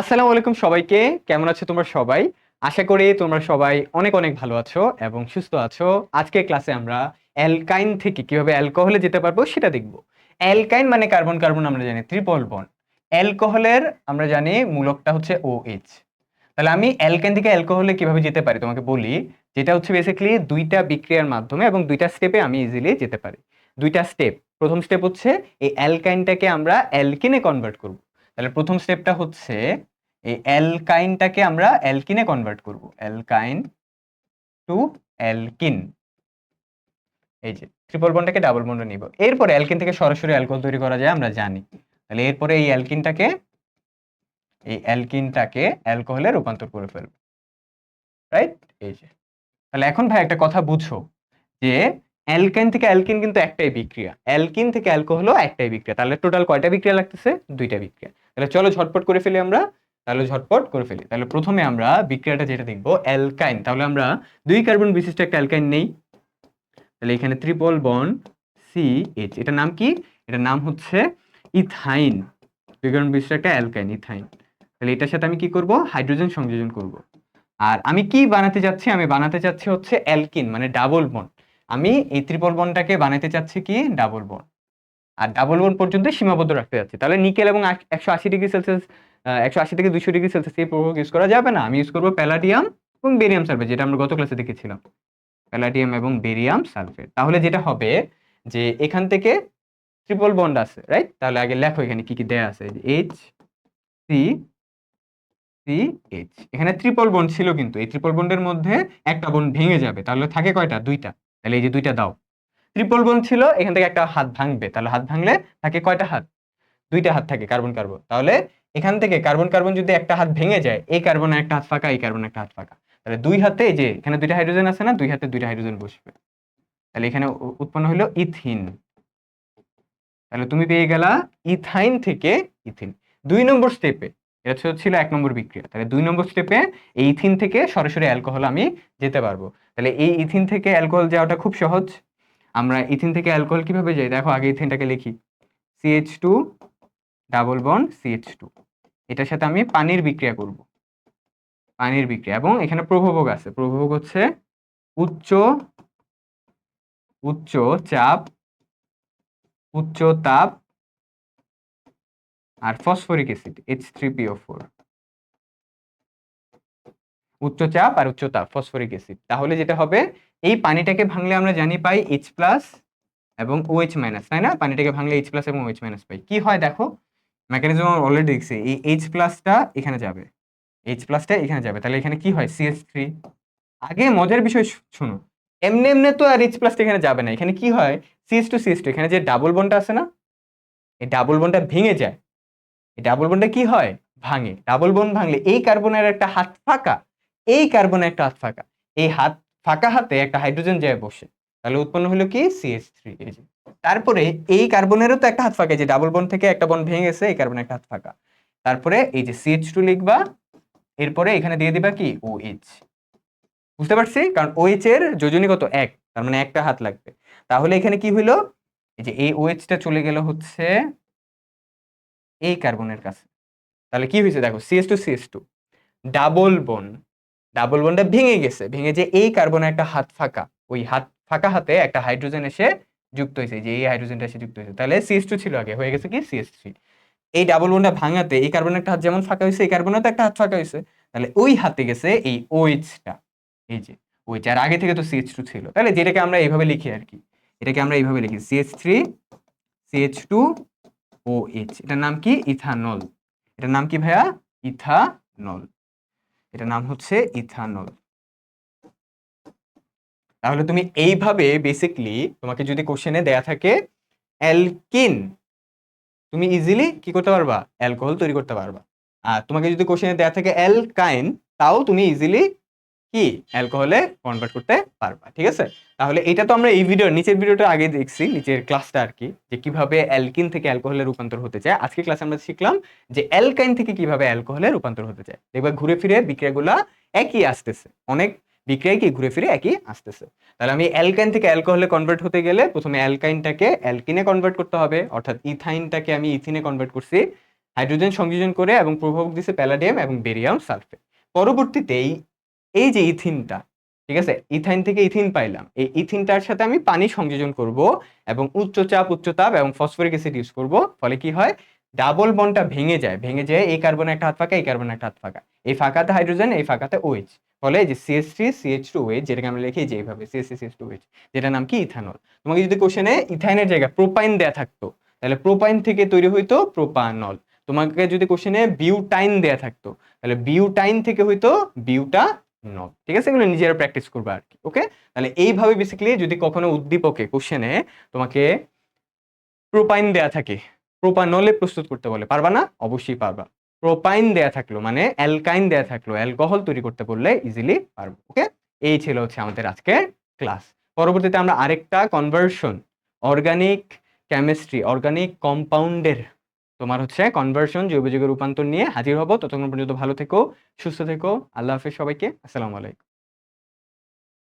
আসসালামু আলাইকুম সবাইকে। কেমন আছো তোমরা সবাই? আশা করি তোমরা সবাই অনেক অনেক ভালো আছো এবং সুস্থ আছো। আজকের ক্লাসে আমরা অ্যালকাইন থেকে কীভাবে অ্যালকোহলে যেতে পারব সেটা দেখব। অ্যালকাইন মানে কার্বন কার্বন আমরা জানি ত্রিপল বন্ড। অ্যালকোহলের আমরা জানি মূলকটা হচ্ছে ও এইচ তাহলে আমি অ্যালকাইন থেকে অ্যালকোহলে কীভাবে যেতে পারি তোমাকে বলি, যেটা হচ্ছে বেসিক্যালি দুইটা বিক্রিয়ার মাধ্যমে এবং দুইটা স্টেপে আমি ইজিলি যেতে পারি। দুইটা স্টেপ প্রথম স্টেপ হচ্ছে এই অ্যালকাইনটাকে আমরা অ্যালকিনে কনভার্ট করব। তাহলে প্রথম স্টেপটা হচ্ছে এই অ্যালকাইনটাকে আমরা অ্যালকিনে কনভার্ট করব। অ্যালকাইন টু অ্যালকিন এই যে ট্রিপল বন্ডটাকে ডাবল বন্ডে নিব। এরপরে অ্যালকিন থেকে সরাসরি অ্যালকোহল তৈরি করা যায়, আমরা জানি। তাহলে এরপরে এই অ্যালকিনটাকে এই অ্যালকিনটাকে অ্যালকোহলে রূপান্তর করে ফেলব। রাইট এই যে। তাহলে এখন ভাই একটা কথা বুঝো যে অ্যালকাইন থেকে অ্যালকিন কিন্তু একটাই বিক্রিয়া। অ্যালকিন থেকে অ্যালকোহলও একটাই বিক্রিয়া। তাহলে টোটাল কয়টা বিক্রিয়া লাগতেছে? দুইটা বিক্রিয়া। তাহলে চলো ঝটপট করে ফেলি আমরা। তাহলে ঝটপট করে ফেলি। তাহলে প্রথমে আমরা বিক্রিয়াটা যেটা দেখব, অ্যালকাইন। তাহলে আমরা দুই কার্বন বিশিষ্ট একটা অ্যালকাইন নেই। তাহলে এখানে ত্রিপল বন সি এইচ এটার নাম কি? এটার নাম হচ্ছে ইথাইন। দুই কার্বন বিশিষ্ট একটা অ্যালকাইন, ইথাইন। তাহলে এটার সাথে আমি কি করব? হাইড্রোজেন সংযোজন করব। আর আমি কি বানাতে চাচ্ছি আমি বানাতে চাচ্ছি হচ্ছে অ্যালকিন মানে ডাবল বন। আমি এই ত্রিপল বনটাকে বানাতে চাচ্ছি কি ডাবল বন আর ডাবল বন পর্যন্ত সীমাবদ্ধ রাখতে যাচ্ছি তাহলে নিকেল এবং একশো আশি ডিগ্রি সেলসিয়াস একশো আশি থেকে দুশো ডিগ্রি সেলসিয়াস এই প্রভাব ইউজ করা যাবে না। আমি ইউজ করব প্যালাডিয়াম এবং বেরিয়াম সালফেট যেটা আমরা গত ক্লাসে দেখেছিলাম। প্যালাডিয়াম এবং বেরিয়াম সালফেট তাহলে যেটা হবে যে এখান থেকে ট্রিপল বন্ড আছে রাইট তাহলে আগে লেখো এখানে কি কি দেয়া আছে। এইচ সি সি এইচ এখানে ট্রিপল বন্ড ছিল কিন্তু। এই ট্রিপল বন্ডের মধ্যে একটা বন্ড ভেঙে যাবে। তাহলে থাকে কয়টা? দুইটা। তাহলে এই যে দুইটা দাও। ট্রিপল বন্ড ছিল, এখান থেকে একটা হাত ভাঙবে। তাহলে হাত ভাঙলে থাকে কয়টা হাত? দুইটা হাত থাকে কার্বন কার্বন তাহলে এখান থেকে কার্বন কার্বন যদি একটা হাত ভেঙে যায়, এই কার্বন একটা হাত ফাঁকা, এই কার্বন একটা হাত ফাঁকা। তাহলে দুই হাতে যে এখানে দুইটা হাইড্রোজেন আছে না, দুই হাতে দুইটা হাইড্রোজেন বসবে। তাহলে এখানে উৎপন্ন হলো ইথিন। তাহলে তুমি পেয়ে গেলা ইথাইন থেকে ইথিন। দুই নম্বর স্টেপে এটা ছিল- এক নম্বর বিক্রিয়া। তাহলে দুই নম্বর স্টেপে এই ইথিন থেকে সরাসরি অ্যালকোহল আমি যেতে পারব। তাহলে এই ইথিন থেকে অ্যালকোহল যাওয়াটা খুব সহজ। আমরা ইথিন থেকে অ্যালকোহল কীভাবে যাই? দেখো, আগে ইথিনটাকে লিখি। CH two double bond CH two এটার সাথে আমি পানির বিক্রিয়া করব। পানির বিক্রিয়া। এবং এখানে প্রভাবক আছে। প্রভাবক হচ্ছে উচ্চ উচ্চ চাপ, উচ্চ তাপ আর phosphoric acid H three PO four উচ্চ চাপ আর উচ্চ তাপ ফসফরিক অ্যাসিড। তাহলে যেটা হবে, এই পানিটাকে ভাঙলে আমরা জানি পাই এইচ প্লাস এবং ওএইচ মাইনাস তাই না? পানিটাকে ভাঙলে এইচ প্লাস এবং ওএইচ মাইনাস পাই। কি হয় দেখো? মেকানিজম অলরেডি দেখছি। এই এইচ প্লাসটা এখানে যাবে। এইচ প্লাসটা এখানে যাবে। তাহলে এখানে কি হয়? সিএস থ্রি আগে মজার বিষয় শোনো। এমনি এমনি তো আর এইচ প্লাসটা এখানে যাবে না। এখানে কি হয়? সিএস টু সিএস টু এখানে যে ডাবল বনটা আছে না? এই ডাবল বনটা ভেঙে যায়। ডাবল বনটা কি হয়? ভাঙে। ডাবল বন ভাঙলে এই কার্বনের একটা হাত ফাঁকা, এই কার্বনের একটা হাত ফাঁকা। এই হাত ফাঁকা হাতে একটা হাইড্রোজেন যায় বসে। তাহলে উৎপন্ন হলো কি? সিএস থ্রি এই তারপরে এই কার্বনেরও তো একটা হাত ফাঁকা, এই যে ডাবল বন থেকে একটা বন ভেঙে গেছে, এই কার্বনের একটা হাত ফাঁকা। তারপরে এই যে সিএইচ টু লিখবা, এরপরে এখানে দিয়ে দিবা কি? ও এইচ বুঝতে পারছি? কারণ ওএইচ এর যোজনী কত এক, তার মানে একটা হাত লাগবে। তাহলে এখানে কি হইল এই যে এই OH টা চলে গেল হচ্ছে এই কার্বনের কাছে। তাহলে কি হয়েছে দেখো CH two CH two double bond double বনটা ভেঙে গেছে। ভেঙে যে এই কার্বনের একটা হাত ফাঁকা, ওই হাত ফাঁকা হাতে একটা হাইড্রোজেন এসে যুক্ত হয়েছে, যে এই হাইড্রোজেনটা এসে যুক্ত হয়েছে। তাহলে সিএস টু ছিল আগে, হয়ে গেছে কি সিএস থ্রি এই ডাবল বনটা ভাঙাতে এই কার্বনের একটা হাত যেমন ফাঁকা হয়েছে, এই কার্বনের তো একটা হাত ফাঁকা হয়েছে। তাহলে ওই হাতে গেছে এই ওএইচটা এই যে ওইচ আর আগে থেকে তো সিএইচ টু ছিল। তাহলে যেটাকে আমরা এইভাবে লিখি আর কি, এটাকে আমরা এইভাবে লিখি CH three CH two O H এটার নাম কি? ইথানল। এটার নাম কি ভাইয়া? ইথানল। এটার নাম হচ্ছে ইথানল। তাহলে তুমি এইভাবে বেসিকলি তোমাকে যদি কোশ্চেনে দেয়া থাকে, অ্যালকিন। তুমি ইজিলি কি করতে পারবা? অ্যালকোহল তৈরি করতে পারবা। আর তোমাকে যদি কোশ্চেনে দেয়া থাকে অ্যালকাইন, তাও তুমি ইজিলি কি অ্যালকোহলে কনভার্ট করতে পারবা, ঠিক আছে? তাহলে এটা তো আমরা এই ভিডিও নিচের ভিডিওটা আগে দেখছি, নিচের ক্লাসটা আর কি যে কীভাবে অ্যালকিন থেকে অ্যালকোহলে রূপান্তর হতে চায়। আজকে ক্লাসে আমরা শিখলাম যে অ্যালকাইন থেকে কীভাবে অ্যালকোহলে রূপান্তর হতে চায়। দেখবা ঘুরে ফিরে বিক্রিয়াগুলা একই আসতেছে। অনেক বিক্রিয়া কি ঘুরে ফিরে একই আসতেছে। তাহলে আমি অ্যালকাইন থেকে অ্যালকোহলে কনভার্ট হতে গেলে প্রথমে অ্যালকাইনটাকে অ্যালকিনে কনভার্ট করতে হবে, অর্থাৎ ইথাইনটাকে আমি ইথিনে কনভার্ট করছি। হাইড্রোজেন সংযোজন করে এবং প্রভাবক দিছে প্যালাডিয়াম এবং বেরিয়াম সালফেট পরবর্তীতে এই এই যে ইথিনটা, ঠিক আছে? ইথাইন থেকে ইথিন পাইলাম। এই ইথিনটার সাথে আমি পানি সংযোজন করব এবং উচ্চ চাপ, উচ্চ তাপ এবং ফসফরিক অ্যাসিড ইউজ করব। ফলে কি হয়? ডাবল বন্ডটা ভেঙে যায়। ভেঙে যায় এই কার্বন একটা হাত ফাঁকা, এই কার্বন একটা হাত ফাঁকা। এই ফাঁকাতে হাইড্রোজেন, এই ফাঁকাতে ওএইচ ফলে যে CS three CH two OH যেটাকে আমরা লিখি যে এইভাবে সিএস সিএস টু ওএইচ যেটার নাম কি? ইথানল। তোমাকে যদি কোশ্চেনে ইথাইনের জায়গায় প্রোপাইন দেয়া থাকতো, তাহলে প্রোপাইন থেকে তৈরি হইতো প্রোপানল। তোমাকে যদি কোশ্চেনে বিউটাইন দেয়া থাকতো, তাহলে বিউটাইন থেকে হইতো বিউটা নল ঠিক আছে? এগুলো নিজেরা প্র্যাকটিস করবে আর কি ওকে তাহলে এইভাবে বেসিক্যালি যদি কখনো উদ্দীপকে কোশ্চেনে তোমাকে প্রোপাইন দেয়া থাকে প্রোপানলে প্রস্তুত করতে বলে, পারবা না? অবশ্যই পারবা। প্রোপাইন দেয়া থাকল মানে অ্যালকাইন দেয়া থাকল অ্যালকোহল তৈরি করতে বললে ইজিলি পারব ওকে এই ছিল হচ্ছে আমাদের আজকের ক্লাস পরবর্তীতে আমরা আরেকটা কনভার্সন অর্গানিক কেমিস্ট্রি অর্গানিক কম্পাউন্ডের তোমার হচ্ছে কনভার্সন জৈব যুগের রূপান্তর নিয়ে হাজির হব। ততক্ষণ পর্যন্ত ভালো থেকো, সুস্থ থেকো। আল্লাহ হাফেজ সবাইকে। আসসালামু আলাইকুম।